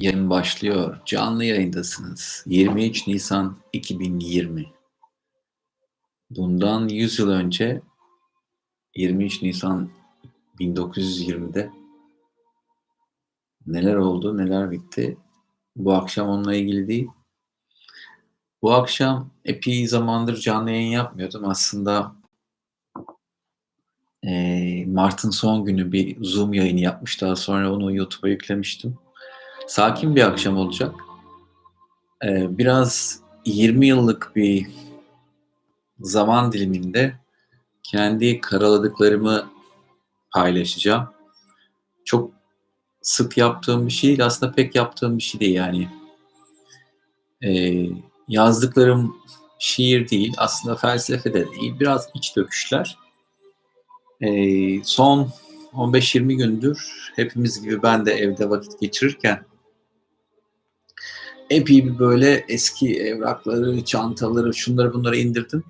Yayın başlıyor. Canlı yayındasınız. 23 Nisan 2020. Bundan 100 yıl önce 23 Nisan 1920'de neler oldu, neler bitti? Bu akşam onunla ilgili değil. Bu akşam epey zamandır canlı yayın yapmıyordum. Aslında Mart'ın son günü bir Zoom yayını yapmış. Daha sonra onu YouTube'a yüklemiştim. Sakin bir akşam olacak. Eee, biraz 20 yıllık bir zaman diliminde kendi karaladıklarımı paylaşacağım. Çok sık yaptığım bir şey değil. Aslında pek yaptığım bir şey değil yani. Eee, yazdıklarım şiir değil, aslında felsefe de değil. Biraz iç döküşler. Eee, son 15-20 gündür hepimiz gibi ben de evde vakit geçirirken epey bir böyle eski evrakları, çantaları, şunları bunları indirdim.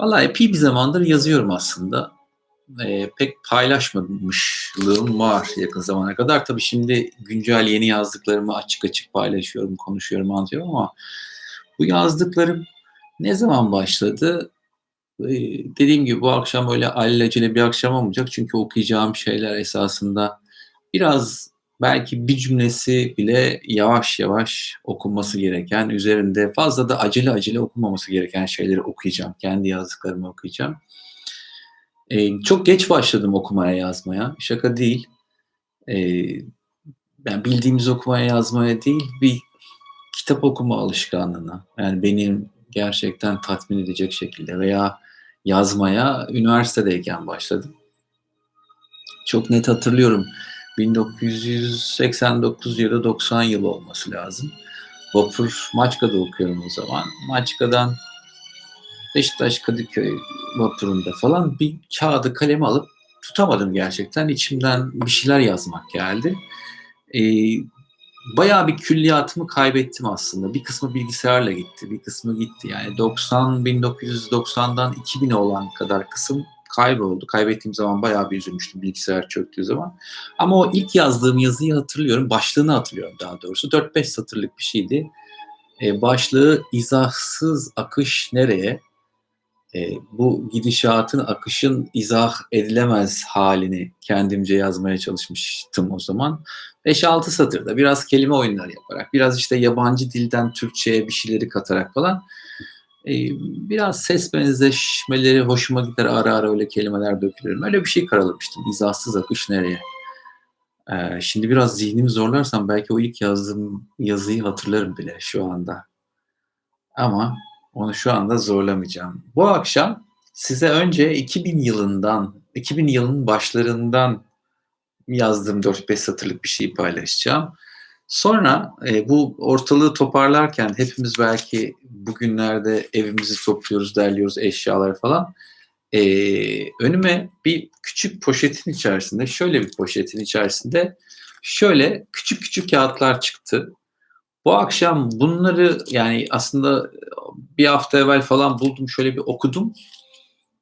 Valla epey bir zamandır yazıyorum aslında. Eee, pek paylaşmamışlığım var yakın zamana kadar. Tabii şimdi güncel yeni yazdıklarımı açık açık paylaşıyorum, konuşuyorum, anlatıyorum ama bu yazdıklarım ne zaman başladı? Eee, dediğim gibi bu akşam öyle alelacele bir akşam olmayacak. Çünkü okuyacağım şeyler esasında biraz belki bir cümlesi bile yavaş yavaş okunması gereken, üzerinde fazla da acele acele okunmaması gereken şeyleri okuyacağım. Kendi yazdıklarımı okuyacağım. Eee, çok geç başladım okumaya, yazmaya. Şaka değil. Eee, yani bildiğimiz okumaya, yazmaya değil, bir kitap okuma alışkanlığına, yani benim gerçekten tatmin edecek şekilde veya yazmaya üniversitedeyken başladım. Çok net hatırlıyorum. 1989 ya da 90 yılı olması lazım. Vapur Maçka'da okuyorum o zaman. Maçka'dan Beşiktaş Kadıköy vapurunda falan bir kağıdı kalemi alıp tutamadım gerçekten. İçimden bir şeyler yazmak geldi. Eee, bayağı bir külliyatımı kaybettim aslında. Bir kısmı bilgisayarla gitti, bir kısmı gitti. Yani 90 1990'dan 2000'e olan kadar kısım kayboldu. Kaybettiğim zaman bayağı bir üzülmüştüm bilgisayar çöktüğü zaman. Ama o ilk yazdığım yazıyı hatırlıyorum. Başlığını hatırlıyorum daha doğrusu. 4-5 satırlık bir şeydi. Eee, başlığı "İzahsız akış nereye?" Eee, bu gidişatın, akışın izah edilemez hâlini kendimce yazmaya çalışmıştım o zaman. 5-6 satırda biraz kelime oyunları yaparak, biraz işte yabancı dilden Türkçeye bir şeyleri katarak falan, eee, biraz ses benzeşmeleri hoşuma gider. Ara ara öyle kelimeler dökülür. Öyle bir şey karalamıştım. İzahsız akış nereye? Eee, şimdi biraz zihnimi zorlarsam belki o ilk yazdığım yazıyı hatırlarım bile şu anda. Ama onu şu anda zorlamayacağım. Bu akşam size önce 2000 yılından, 2000 yılının başlarından yazdığım 4-5 satırlık bir şeyi paylaşacağım. Sonra, eee, bu ortalığı toparlarken hepimiz belki bugünlerde evimizi topluyoruz, derliyoruz, eşyaları falan. Eee, önüme bir küçük poşetin içerisinde, şöyle bir poşetin içerisinde şöyle küçük küçük kağıtlar çıktı. Bu akşam bunları yani aslında bir hafta evvel falan buldum, şöyle bir okudum.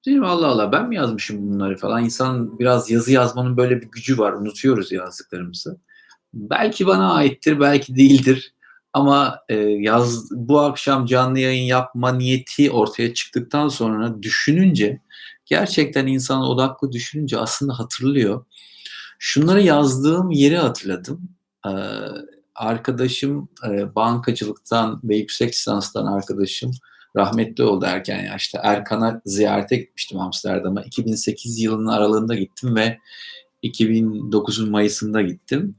Dedim Allah Allah ben mi yazmışım bunları falan. İnsanın biraz yazı yazmanın böyle bir gücü var. Unutuyoruz yazdıklarımızı. Belki bana aittir, belki değildir. Ama eee, yaz bu akşam canlı yayın yapma niyeti ortaya çıktıktan sonra düşününce, gerçekten insan odaklı düşününce aslında hatırlıyor. Şunları yazdığım yeri hatırladım. Eee, arkadaşım, eee, bankacılıktan ve yüksek lisanstan arkadaşım rahmetli oldu erken yaşta. Erkan'a ziyarete gitmiştim Amsterdam'a. 2008 yılının aralığında gittim ve 2009'un Mayıs'ında gittim.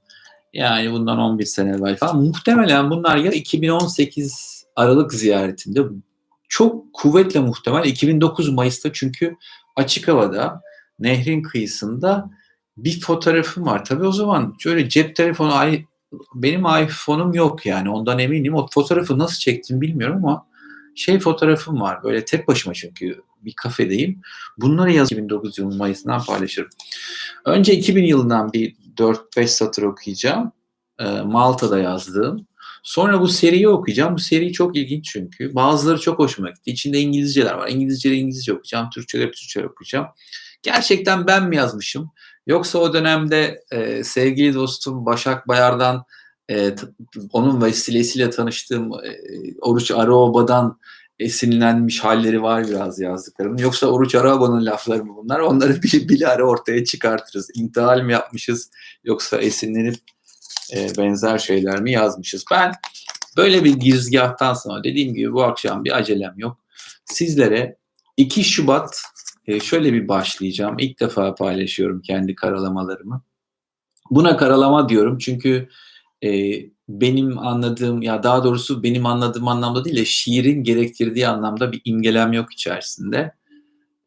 Yani bundan 11 sene evvel falan. Muhtemelen bunlar ya 2018 Aralık ziyaretimde, çok kuvvetle muhtemel 2009 Mayıs'ta çünkü açık havada, nehrin kıyısında bir fotoğrafım var. Tabii o zaman şöyle cep telefonu benim iPhone'um yok yani ondan eminim. O fotoğrafı nasıl çektim bilmiyorum ama şey fotoğrafım var, böyle tek başıma çünkü bir kafedeyim. Bunları yaz 2009 yılının Mayıs'ından paylaşırım. Önce 2000 yılından bir 4-5 satır okuyacağım. Eee, Malta'da yazdığım. Sonra bu seriyi okuyacağım. Bu seri çok ilginç çünkü. Bazıları çok hoşuma gitti. İçinde İngilizceler var. İngilizceleri İngilizce okuyacağım, Türkçeleri Türkçe okuyacağım. Gerçekten ben mi yazmışım? Yoksa o dönemde, eee, sevgili dostum Başak Bayar'dan e, onun vesilesiyle tanıştığım e, Oruç Araoba'dan esinlenmiş halleri var biraz yazdıklarımın. Yoksa Oruç Araoba'nın lafları mı bunlar? Onları bir, ara ortaya çıkartırız. İntihal mi yapmışız yoksa esinlenip e, benzer şeyler mi yazmışız? Ben böyle bir girizgahtan sonra dediğim gibi bu akşam bir acelem yok. Sizlere 2 Şubat e, şöyle bir başlayacağım. İlk defa paylaşıyorum kendi karalamalarımı. Buna karalama diyorum çünkü e, benim anladığım ya daha doğrusu benim anladığım anlamda değil de şiirin gerektirdiği anlamda bir imgelem yok içerisinde.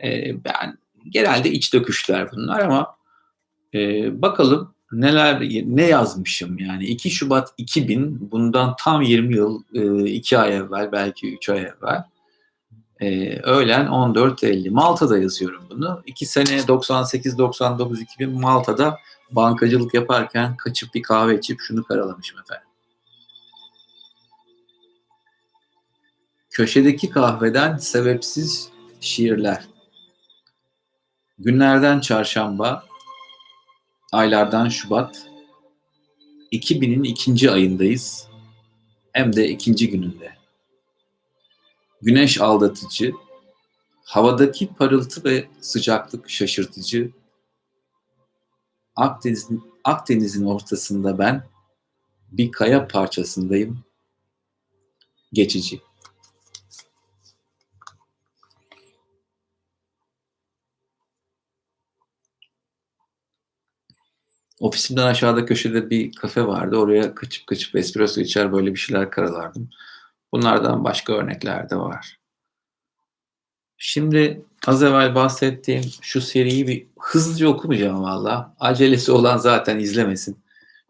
E, ben genelde iç döküşler bunlar ama e, bakalım neler ne yazmışım yani 2 Şubat 2000 bundan tam 20 yıl 2 ay evvel belki 3 ay evvel e, öğlen 14.50 Malta'da yazıyorum bunu 2 sene 98 99 2000 Malta'da bankacılık yaparken kaçıp bir kahve içip şunu karalamışım efendim. Köşedeki kahveden sebepsiz şiirler. Günlerden çarşamba, aylardan Şubat, 2000'in ikinci ayındayız. Hem de ikinci gününde. Güneş aldatıcı, havadaki parıltı ve sıcaklık şaşırtıcı, Akdeniz'in Akdeniz'in ortasında ben bir kaya parçasındayım. Geçici. Ofisimden aşağıda köşede bir kafe vardı. Oraya kaçıp kaçıp espresso içer böyle bir şeyler karalardım. Bunlardan başka örnekler de var. Şimdi az evvel bahsettiğim şu seriyi bir hızlıca okumayacağım valla. Acelesi olan zaten izlemesin.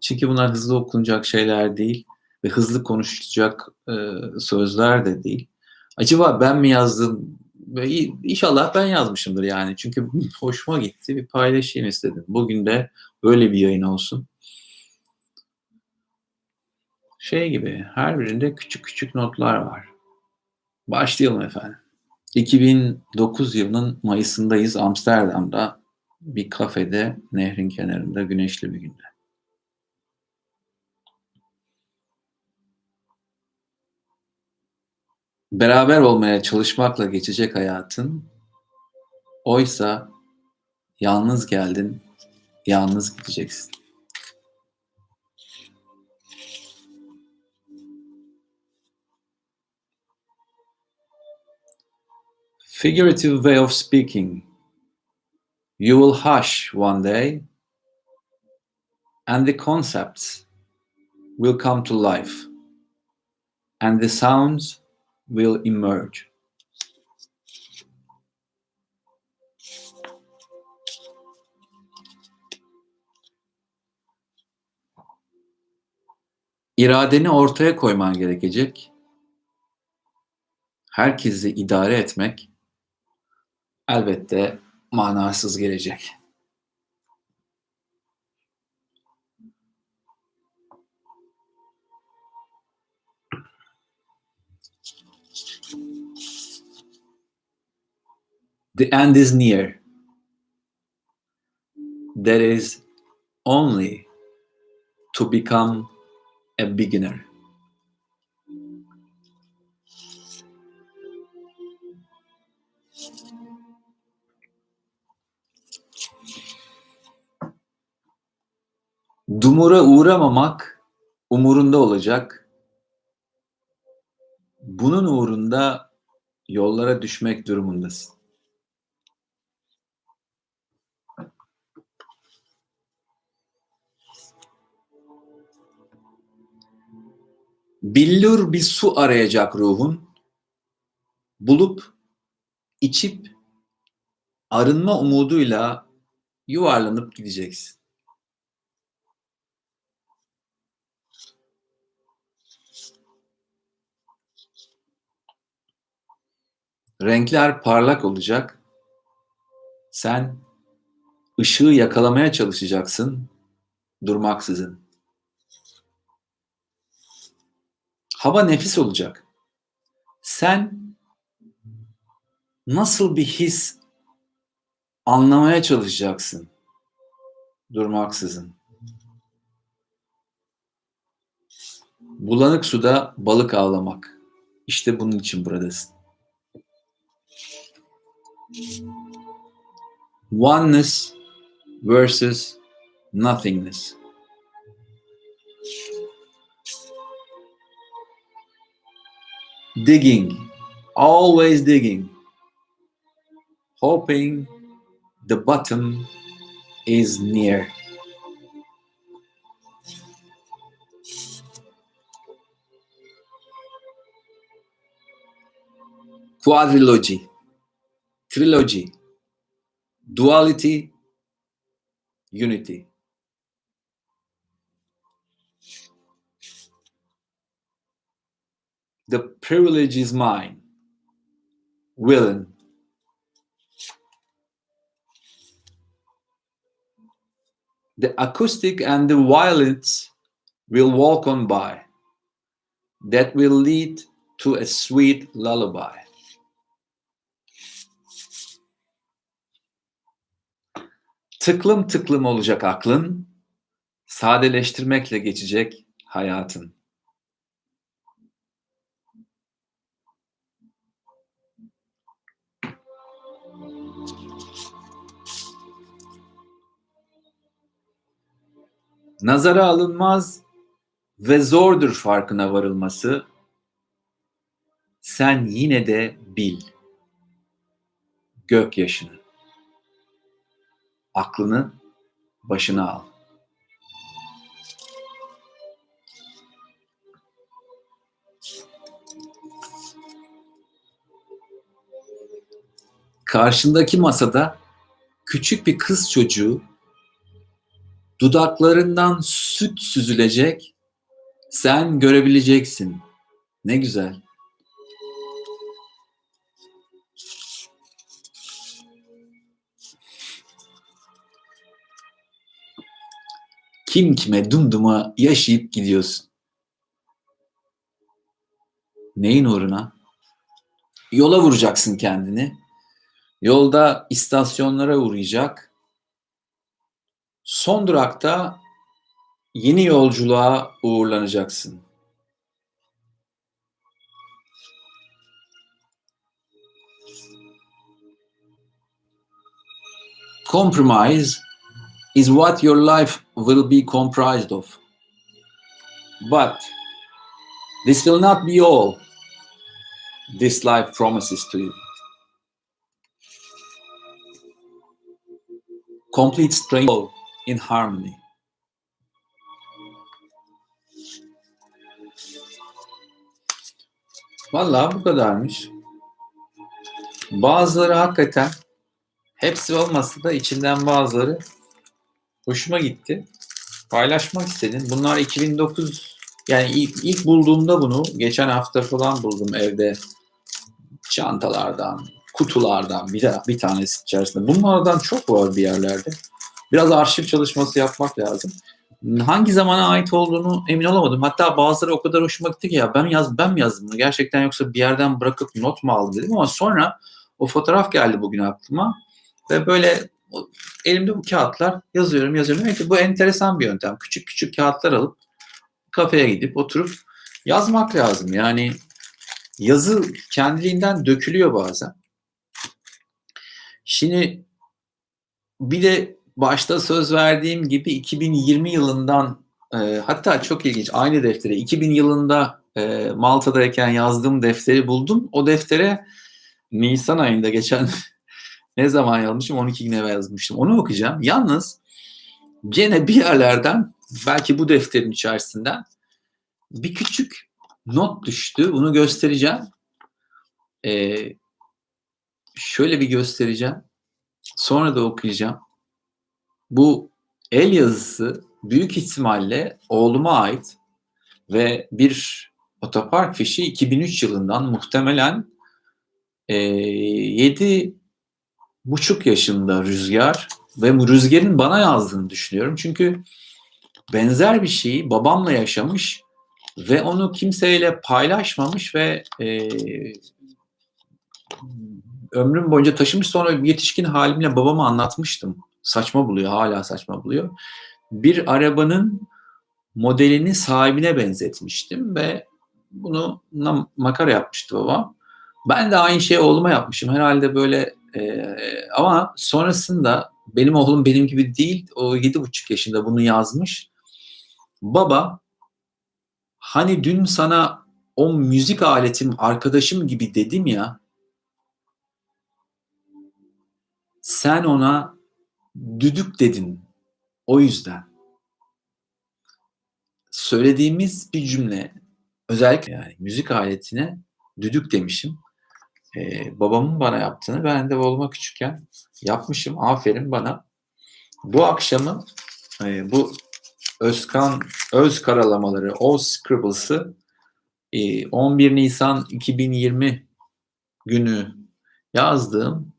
Çünkü bunlar hızlı okunacak şeyler değil ve hızlı konuşacak e, sözler de değil. Acaba ben mi yazdım? İnşallah ben yazmışımdır yani. Çünkü hoşuma gitti. Bir paylaşayım istedim. Bugün de böyle bir yayın olsun. Şey gibi her birinde küçük küçük notlar var. Başlayalım efendim. 2009 yılının Mayıs'ındayız Amsterdam'da bir kafede nehrin kenarında güneşli bir günde. Beraber olmaya çalışmakla geçecek hayatın oysa yalnız geldin, yalnız gideceksin. figurative way of speaking. You will hush one day, and the concepts will come to life, and the sounds will emerge. İradeni ortaya koyman gerekecek. Herkesi idare etmek elbette manasız gelecek. The end is near. That is only to become a beginner. Dumura uğramamak umurunda olacak. Bunun uğrunda yollara düşmek durumundasın. Billur bir su arayacak ruhun. Bulup, içip, arınma umuduyla yuvarlanıp gideceksin. Renkler parlak olacak. Sen ışığı yakalamaya çalışacaksın durmaksızın. Hava nefis olacak. Sen nasıl bir his anlamaya çalışacaksın durmaksızın. Bulanık suda balık avlamak. İşte bunun için buradasın. Oneness versus nothingness. Digging, always digging, hoping the bottom is near. Quadrilogy, trilogy, duality, unity. The privilege is mine. Willing. The acoustic and the violence will walk on by. That will lead to a sweet lullaby. Tıklım tıklım olacak aklın, sadeleştirmekle geçecek hayatın. Nazara alınmaz ve zordur farkına varılması. Sen yine de bil gökyaşını. Aklını başına al. Karşındaki masada küçük bir kız çocuğu dudaklarından süt süzülecek. Sen görebileceksin. Ne güzel. Kim kime dumduma yaşayıp gidiyorsun. Neyin uğruna? Yola vuracaksın kendini. Yolda istasyonlara uğrayacak. Son durakta yeni yolculuğa uğurlanacaksın. Compromise is what your life will be comprised of. But this will not be all this life promises to you. Complete strength in harmony. Vallahi bu kadarmış. Bazıları hakikaten hepsi olmasa da içinden bazıları hoşuma gitti. Paylaşmak istedim. Bunlar 2009 yani ilk, ilk bulduğumda bunu geçen hafta falan buldum evde çantalardan, kutulardan bir, bir tanesi içerisinde. Bunlardan çok var bir yerlerde. Biraz arşiv çalışması yapmak lazım. Hangi zamana ait olduğunu emin olamadım. Hatta bazıları o kadar hoşuma gitti ki ya ben yaz ben mi yazdım bunu gerçekten yoksa bir yerden bırakıp not mu aldım dedim ama sonra o fotoğraf geldi bugün aklıma ve böyle elimde bu kağıtlar yazıyorum yazıyorum. Ki bu enteresan bir yöntem. Küçük küçük kağıtlar alıp kafeye gidip oturup yazmak lazım. Yani yazı kendiliğinden dökülüyor bazen. Şimdi bir de başta söz verdiğim gibi 2020 yılından e, hatta çok ilginç aynı deftere 2000 yılında e, Malta'dayken yazdığım defteri buldum. O deftere Nisan ayında geçen ne zaman yazmışım 12 gün evvel yazmıştım. Onu okuyacağım. Yalnız gene bir yerlerden belki bu defterin içerisinden bir küçük not düştü. Bunu göstereceğim. Ee, şöyle bir göstereceğim. Sonra da okuyacağım. Bu el yazısı büyük ihtimalle oğluma ait ve bir otopark fişi 2003 yılından muhtemelen e, 7 buçuk yaşında Rüzgar ve Rüzgar'ın bana yazdığını düşünüyorum. Çünkü benzer bir şeyi babamla yaşamış ve onu kimseyle paylaşmamış ve e, ömrüm boyunca taşımış sonra yetişkin halimle babama anlatmıştım. Saçma buluyor, hala saçma buluyor. Bir arabanın modelini sahibine benzetmiştim ve bunu makara yapmıştı babam. Ben de aynı şeyi oğluma yapmışım. Herhalde böyle e, ama sonrasında benim oğlum benim gibi değil. O yedi buçuk yaşında bunu yazmış. Baba hani dün sana o müzik aletim arkadaşım gibi dedim ya sen ona düdük dedin. O yüzden. Söylediğimiz bir cümle özellikle yani müzik aletine düdük demişim. Ee, babamın bana yaptığını ben de oğluma küçükken yapmışım. Aferin bana. Bu akşamı e, bu Özkan öz karalamaları, o scribbles'ı e, 11 Nisan 2020 günü yazdığım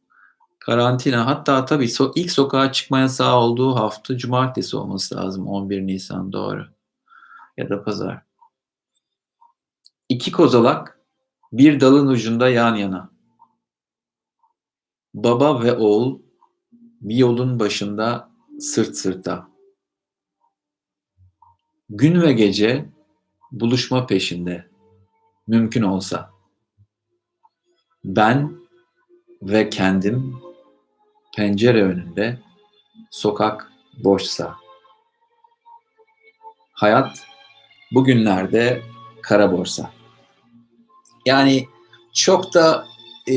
karantina hatta tabii so, ilk sokağa çıkma yasağı olduğu hafta cumartesi olması lazım 11 Nisan doğru ya da pazar. İki kozalak bir dalın ucunda yan yana. Baba ve oğul bir yolun başında sırt sırta. Gün ve gece buluşma peşinde. Mümkün olsa. Ben ve kendim pencere önünde, sokak boşsa. Hayat bugünlerde kara borsa. Yani çok da e,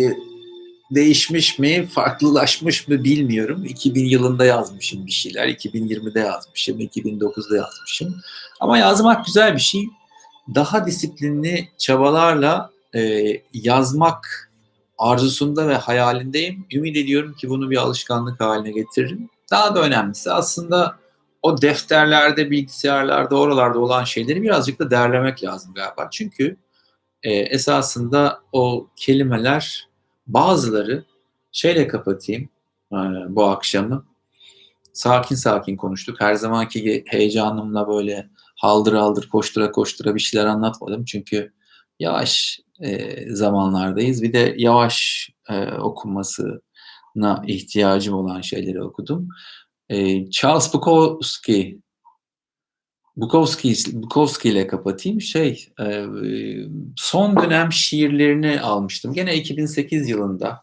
değişmiş mi, farklılaşmış mı bilmiyorum. 2000 yılında yazmışım bir şeyler, 2020'de yazmışım, 2009'da yazmışım. Ama yazmak güzel bir şey. Daha disiplinli çabalarla e, yazmak arzusunda ve hayalindeyim. Ümit ediyorum ki bunu bir alışkanlık haline getiririm. Daha da önemlisi aslında o defterlerde, bilgisayarlarda, oralarda olan şeyleri birazcık da derlemek lazım galiba. Çünkü e, esasında o kelimeler bazıları şeyle kapatayım e, bu akşamı. Sakin sakin konuştuk. Her zamanki heyecanımla böyle haldır haldır koştura koştura bir şeyler anlatmadım. Çünkü yavaş e, zamanlardayız. Bir de yavaş e, okunmasına ihtiyacım olan şeyleri okudum. E, Charles Bukowski Bukowski, Bukowski ile kapatayım. Şey, e, son dönem şiirlerini almıştım. Gene 2008 yılında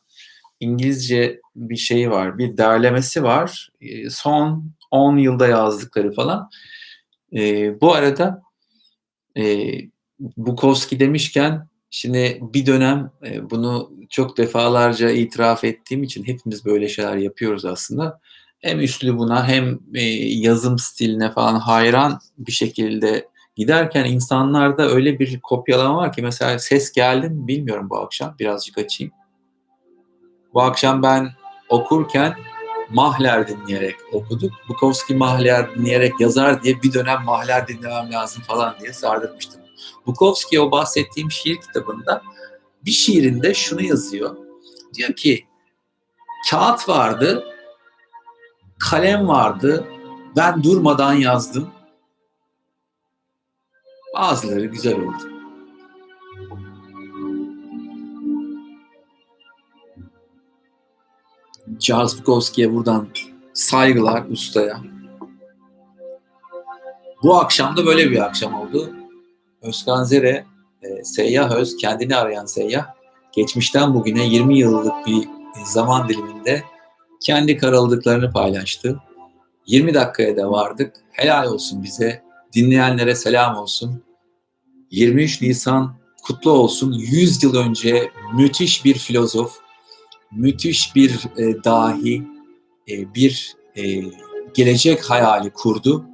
İngilizce bir şey var, bir derlemesi var. E, son 10 yılda yazdıkları falan. E, bu arada Bukowski demişken şimdi bir dönem bunu çok defalarca itiraf ettiğim için hepimiz böyle şeyler yapıyoruz aslında hem üslubuna hem e, yazım stiline falan hayran bir şekilde giderken insanlarda öyle bir kopyalama var ki mesela ses geldi mi bilmiyorum bu akşam birazcık açayım. Bu akşam ben okurken Mahler dinleyerek okuduk. Bukowski Mahler dinleyerek yazar diye bir dönem Mahler dinlemem lazım falan diye sardırmıştım. Bukowski o bahsettiğim şiir kitabında bir şiirinde şunu yazıyor. Diyor ki kağıt vardı kalem vardı. Ben durmadan yazdım. Bazıları güzel oldu. Charles Bukowski'ye buradan saygılar ustaya. Bu akşam da böyle bir akşam oldu. Özkan Zere, e, seyyah öz, kendini arayan seyyah, geçmişten bugüne 20 yıllık bir zaman diliminde kendi karaladıklarını paylaştı. 20 dakikaya da vardık. Helal olsun bize. Dinleyenlere selam olsun. 23 Nisan kutlu olsun. 100 yıl önce müthiş bir filozof, müthiş bir e, dahi, e, bir e, gelecek hayali kurdu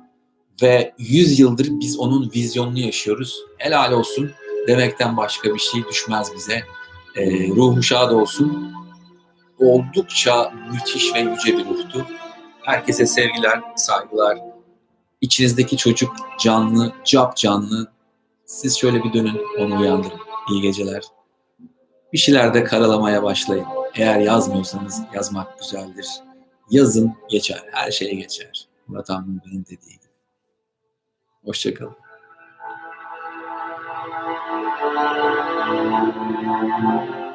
ve 100 yıldır biz onun vizyonunu yaşıyoruz. Helal olsun demekten başka bir şey düşmez bize. E, ruhu şad olsun oldukça müthiş ve yüce bir ruhtu. Herkese sevgiler, saygılar. İçinizdeki çocuk canlı, cap canlı. Siz şöyle bir dönün, onu uyandırın. İyi geceler. Bir şeyler de karalamaya başlayın. Eğer yazmıyorsanız yazmak güzeldir. Yazın geçer, her şeye geçer. Murat Anlı'nın dediği gibi. Hoşçakalın. Thank you.